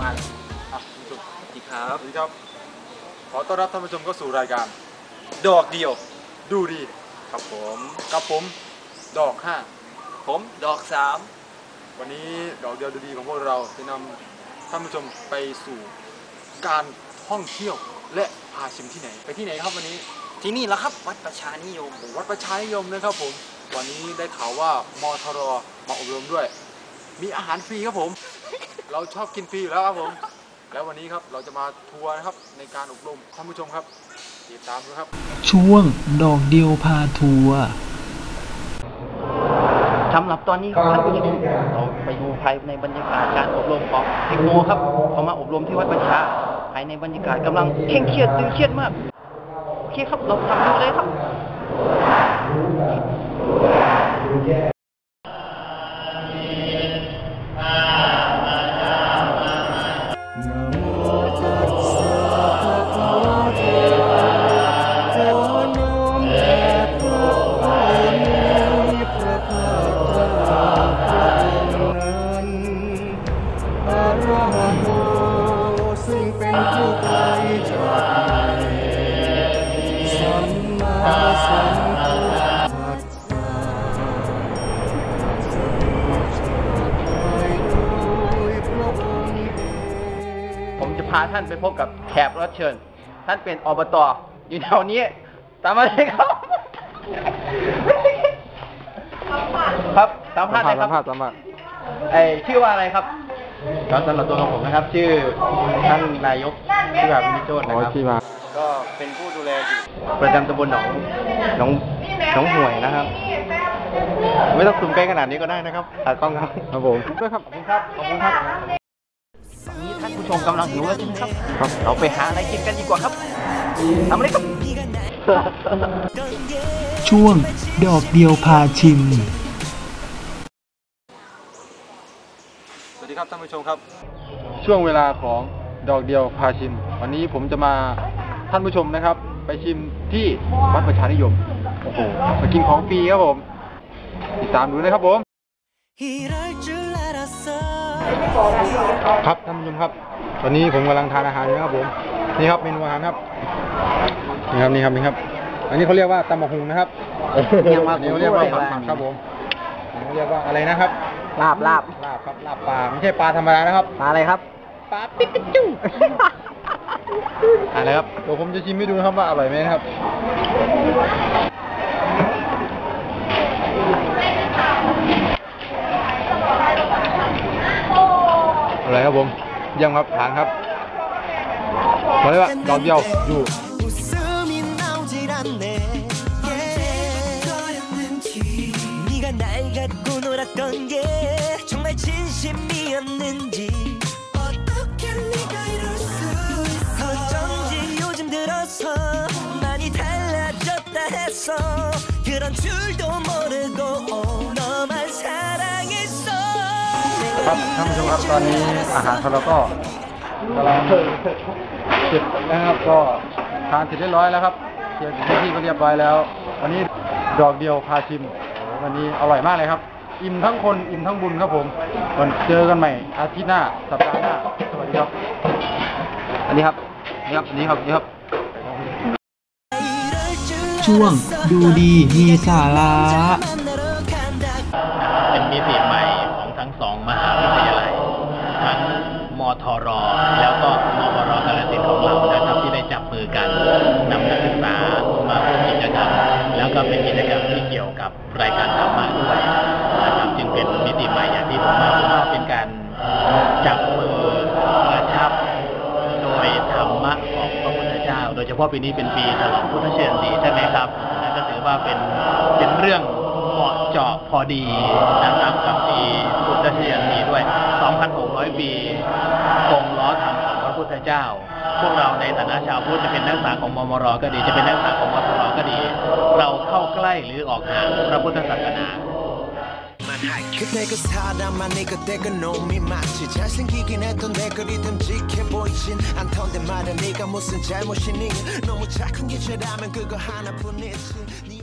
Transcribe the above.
มาครับ สวัสครับ ขอต้อนรับท่านผู้ชมเข้าสู่รายการ ดอกเดียว ดูดีครับผมกับผมดอกห้าผมดอกสามวันนี้ดอกเดียวดูดีของพวกเราจะนำท่านผู้ชมไปสู่การ ท่องเที่ยวและพาชิมที่ไหน ไปที่ไหนครับวันนี้ ที่นี่แหละครับวัดประชานิยม วัดประชานิยมนะครับผม วันนี้ได้ข่าวว่ามทรมาอบรมด้วย มีอาหารฟรีครับผม เราชอบกินฟรีอยู่แล้วครับผม แล้ววันนี้ครับเราจะมาทัวร์นะครับในการอบรมท่านผู้ชมครับติดตามดูครับ ช่วงดอกเดียวพาทัวร์สำหรับตอนนี้ครับท่านผู้ชมเราไปดูภายในบรรยากาศการอบรมของเทคโนครับเขามาอบรมที่วัดประชาภายในบรรยากาศกำลังเคร่งเครียดตึงเครียดมาก โอเคครับ เราทำดูเลยครับ ผมจะพาท่านไปพบกับแขกรับเชิญ ท่านเป็นอบตอยู่แถวนี้ ตามมาเลยครับ ครับสัมภาษณ์เลยครับสัมภาษณ์ไอชื่อว่าอะไรครับ ก็สำหรับตัวของผมนะครับ ชื่อท่านนายกชื่อแบบมิโจนนะครับที่มาก็เป็นผู้ดูแลอยู่ประจำตำบลหนองหนองหนองห่วยนะครับ ไม่ต้องซูมใกล้ขนาดนี้ก็ได้นะครับตากล้องครับครับผมด้วยครับขอบคุณครับขอบคุณครับตอนนี้ท่านผู้ชมกำลังหิวแล้วใช่ไหมครับครับ เราไปหาอะไรกินกันดีกว่าครับทำอะไรครับ ช่วงดอกเดียวพาชิม วัสดีครับท่านผู้ชมครับ ช่วงเวลาของดอกเดียวพาชิม วันนี้ผมจะมาท่านผู้ชมนะครับ ไปชิมที่วัดประชานิยมโอ้โหมากินของฟรีครับผมติดตามดูนะครับผมครับท่านผู้ชมครับ ตอนนี้ผมกำลังทานอาหารอยู่นะครับผมนี่ครับเมนูอาหารครับนี่ครับนี่ครับนี่ครับ อันนี้เขาเรียกว่าตำมะหุงนะครับเรียกว่าเรียกว่าครับผมเรียกว่าอะไรนะครับ ลาบลาบลาบครับลาบปลาไม่ใช่ปลาธรรมดานะครับปลาอะไรครับปลาปิกาจูอะไรครับเดี๋ยวผมจะชิมให้ดูนะครับว่าอร่อยไหมครับอะไรครับผมยังครับทางครับมาเลยว่าดอกเดียวอยู่건 게. 나오질 않네 거였는지 네가 날 갖고 놀았던 게 정말 진심이었는지 어떻게 네가 이럴 수 있어 어쩐지 요즘 들어서 많이 달라졌다 했어 그런 줄도 모르고 너만 사랑했어 ครับท่านผู้ชมครับตอนนี้อาหารของเราก็กำลังเสร็จนะครับก็ทานเสร็จเรียบร้อยแล้วครับเคลียร์พื้นที่ก็เรียบร้อยแล้ว วันนี้ดอกเดียวพาชิมวันนี้อร่อยมากเลยครับ อิ่มทั้งคนอิ่มทั้งบุญครับผมวันเจอกันใหม่อาทิตย์หน้าสัปดาห์หน้าสวัสดีครับ อันนี้ครับนี่ครับอันนี้ครับนี่ครับช่วงดูดีมีสาระเป็นมิติใหม่ของทั้งสองมหาวิทยาลัยทั้งมทร แล้วก็มวรกาฬสินธุ์ของเรานะครับที่ได้จับมือกันนำนักศึกษามาร่วมกิจกรรมแล้วก็เป็นกิจกรรมที่เกี่ยวกับรายการธรรมะด้วยนะครับจึง เป็นมิติใหม่อย่างที่ผมว่าเป็นการจับมือกระชับ โดยธรรมะของพระพุทธเจ้า โดยเฉพาะปีนี้เป็นปีฉลองพุทธเชียนสีใช่ไหมครับนั่นก็ถือว่าเป็นเป็นเรื่องเหมาะเจาะพอดีนะครับกับปีพุทธเชียนสีด้วย 2,600 ปีทรงล้อธรรมของพระพุทธเจ้า พวกเราในฐานะชาวพุทธจะเป็นนักศึกษาของมมรก็ดี จะเป็นนักศึกษาของมทรก็ดี เราเข้าใกล้หรือออกห่างพระพุทธศาสนา 말 할게 그때 그 사람만이 그때 그 놈이 맞지. 잘생기긴 했던 내 그리 듬직해 보이진 않던데 말야 네가 무슨 잘못이니? 너무 착한 기체라면 그거 하나뿐이지